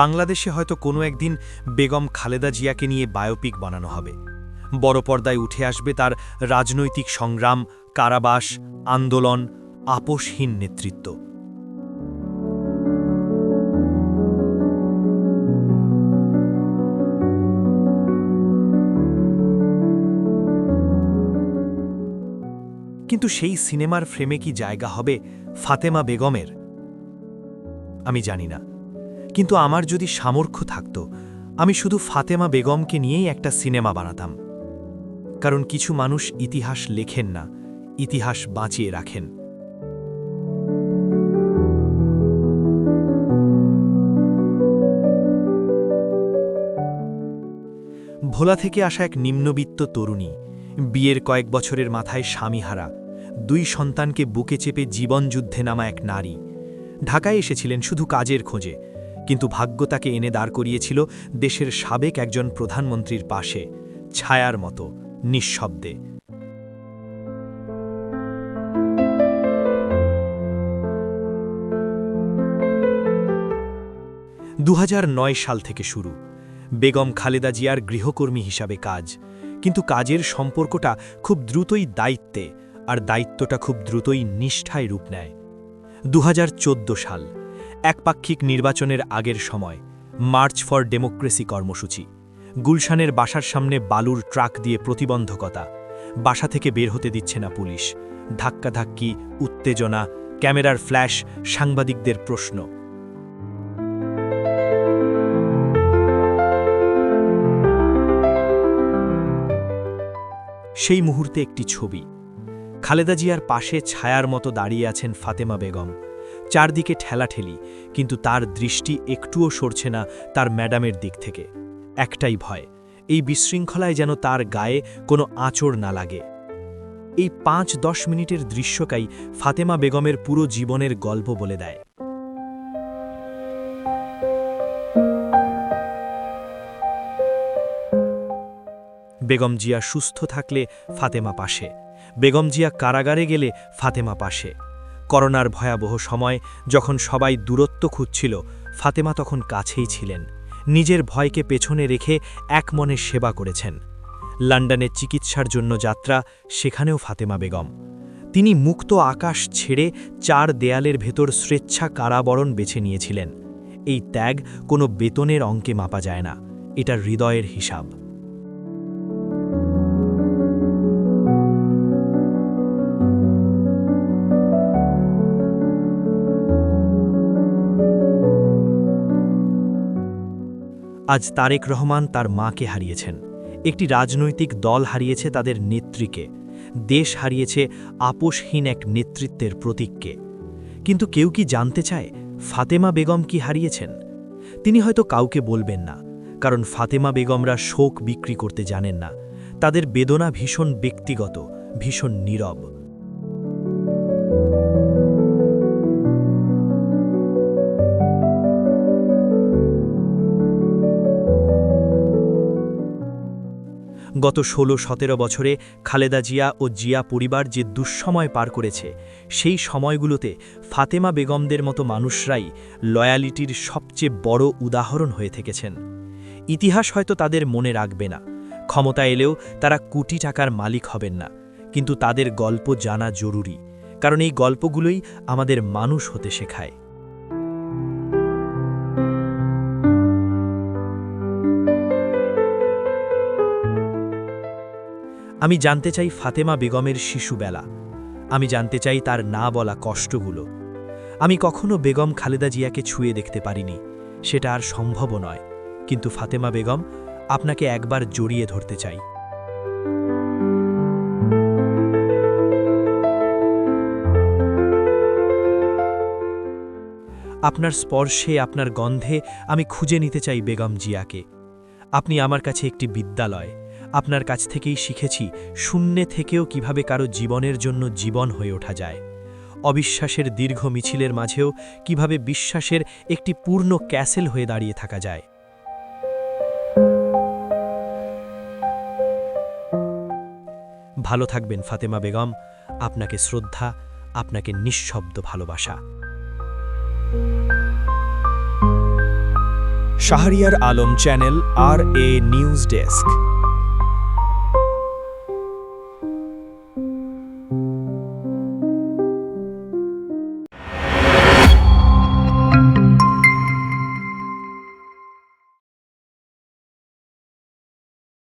বাংলাদেশে হয়তো কোনো একদিন বেগম খালেদা জিয়াকে নিয়ে বায়োপিক বানানো হবে। বড় পর্দায় উঠে আসবে তার রাজনৈতিক সংগ্রাম, কারাবাস, আন্দোলন, আপোষহীন নেতৃত্ব। কিন্তু সেই সিনেমার ফ্রেমে কি জায়গা হবে ফাতেমা বেগমের? আমি জানি না। কিন্তু আমার যদি সামর্থ্য থাকত, আমি শুধু ফাতেমা বেগমকে নিয়েই একটা সিনেমা বানাতাম। কারণ কিছু মানুষ ইতিহাস লেখেন না, ইতিহাস বাঁচিয়ে রাখেন। ভোলা থেকে আসা এক নিম্নবিত্ত তরুণী, বিয়ের কয়েক বছরের মাথায় স্বামীহারা, দুই সন্তানকে বুকে চেপে জীবনযুদ্ধে নামা এক নারী, ঢাকায় এসেছিলেন শুধু কাজের খোঁজে। কিন্তু ভাগ্য তাকে এনে দাঁড় করিয়েছিল দেশের সাবেক একজন প্রধানমন্ত্রীর পাশে, ছায়ার মতো, নিঃশব্দে। দু হাজার নয় সাল থেকে শুরু। বেগম খালেদা জিয়ার গৃহকর্মী হিসাবে কাজ। কিন্তু কাজের সম্পর্কটা খুব দ্রুতই দায়িত্বে, আর দায়িত্বটা খুব দ্রুতই নিষ্ঠায় রূপ নেয়। দু হাজার চোদ্দ সাল। একপাক্ষিক নির্বাচনের আগের সময়, মার্চ ফর ডেমোক্রেসি কর্মসূচি। গুলশানের বাসার সামনে বালুর ট্রাক দিয়ে প্রতিবন্ধকতা। বাসা থেকে বের হতে দিচ্ছে না পুলিশ। ধাক্কাধাক্কি, উত্তেজনা, ক্যামেরার ফ্ল্যাশ, সাংবাদিকদের প্রশ্ন। সেই মুহূর্তে একটি ছবি। খালেদা জিয়ার পাশে ছায়ার মতো দাঁড়িয়ে আছেন ফাতেমা বেগম। চারদিকে ঠেলাঠেলি, কিন্তু তার দৃষ্টি একটুও সরছে না তার ম্যাডামের দিক থেকে। একটাই ভয়, এই বিশৃঙ্খলায় যেন তার গায়ে কোনো আঁচড় না লাগে। এই পাঁচ দশ মিনিটের দৃশ্যকাই ফাতেমা বেগমের পুরো জীবনের গল্প বলে দেয়। বেগম জিয়া সুস্থ থাকলে ফাতেমা পাশে। বেগম জিয়া কারাগারে গেলে ফাতেমা পাশে। করোনার ভয়াবহ সময় যখন সবাই দূরত্ব খুঁজছিল, ফাতেমা তখন কাছেই ছিলেন। নিজের ভয়কে পেছনে রেখে এক মনে সেবা করেছেন। লন্ডনে চিকিৎসার জন্য যাত্রা, সেখানেও ফাতেমা বেগম। তিনি মুক্ত আকাশ ছেড়ে চার দেয়ালের ভেতর স্বেচ্ছা কারাবরণ বেছে নিয়েছিলেন। এই ত্যাগ কোনো বেতনের অঙ্কে মাপা যায় না। এটা হৃদয়ের হিসাব। আজ তারেক রহমান তার মাকে হারিয়েছেন। একটি রাজনৈতিক দল হারিয়েছে তাদের নেত্রীকে। দেশ হারিয়েছে আপোষহীন এক নেতৃত্বের প্রতীককে। কিন্তু কেউ কি জানতে চায় ফাতেমা বেগম কি হারিয়েছেন? তিনি হয়তো কাউকে বলবেন না, কারণ ফাতেমা বেগমরা শোক বিক্রি করতে জানেন না। তাদের বেদনা ভীষণ ব্যক্তিগত, ভীষণ নীরব। গত ষোলো সতেরো বছরে খালেদা জিয়া ও জিয়া পরিবার যে দুঃসময় পার করেছে, সেই সময়গুলোতে ফাতেমা বেগমদের মতো মানুষরাই লয়ালিটির সবচেয়ে বড় উদাহরণ হয়ে থেকেছেন। ইতিহাস হয়তো তাদের মনে রাখবে না, ক্ষমতা এলেও তারা কোটি টাকার মালিক হবেন না, কিন্তু তাদের গল্প জানা জরুরি, কারণ এই গল্পগুলোই আমাদের মানুষ হতে শেখায়। আমি জানতে চাই ফাতেমা বেগমের শিশুবেলা আমি জানতে চাই তার না বলা কষ্টগুলো। আমি কখনো বেগম খালেদা জিয়াকে ছুঁয়ে দেখতে পারিনি, সেটা আর সম্ভবও নয়। কিন্তু ফাতেমা বেগম, আপনাকে একবার জড়িয়ে ধরতে চাই। আপনার স্পর্শে, আপনার গন্ধে আমি খুঁজে নিতে চাই বেগম জিয়াকে। আপনি আমার কাছে একটি বিদ্যালয় আপনার কাছ থেকেই শিখেছি শূন্যে থেকেও কীভাবে কারও জীবনের জন্য জীবন হয়ে ওঠা যায়। অবিশ্বাসের দীর্ঘ মিছিলের মাঝেও কীভাবে বিশ্বাসের একটি পূর্ণ ক্যাসেল হয়ে দাঁড়িয়ে থাকা যায়। ভালো থাকবেন ফাতেমা বেগম। আপনাকে শ্রদ্ধা, আপনাকে নিঃশব্দ ভালোবাসা। শাহরিয়ার আলম চ্যানেল আর এ নিউজ ডেস্ক।